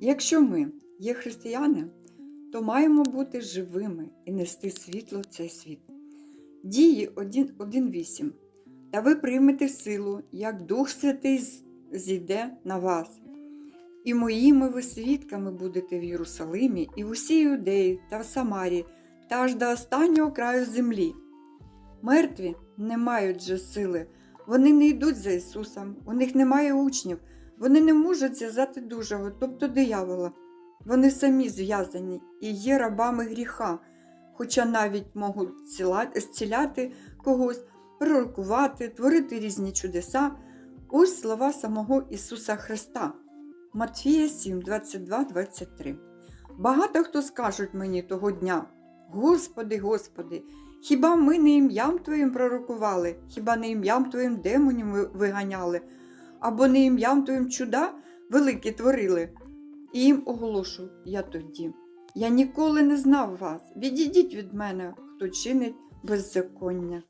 Якщо ми є християни, то маємо бути живими і нести світло цей світ. Дії 1.8. Та ви приймете силу, як Дух Святий зійде на вас. І моїми ви свідками будете в Єрусалимі і в усій Юдеї та в Самарі, та аж до останнього краю землі. Мертві не мають же сили, вони не йдуть за Ісусом, у них немає учнів, вони не можуть зв'язати дужого, тобто диявола. Вони самі зв'язані і є рабами гріха, хоча навіть можуть зціляти когось, пророкувати, творити різні чудеса. Ось слова самого Ісуса Христа. Матфія 7, 22, 23. Багато хто скажуть мені того дня: Господи, Господи, хіба ми не ім'ям Твоїм пророкували, хіба не ім'ям Твоїм демонів виганяли, або не ім'ям Твоїм чуда великі творили? І їм оголошу я тоді. Я ніколи не знав вас. Відійдіть від мене, хто чинить беззаконня.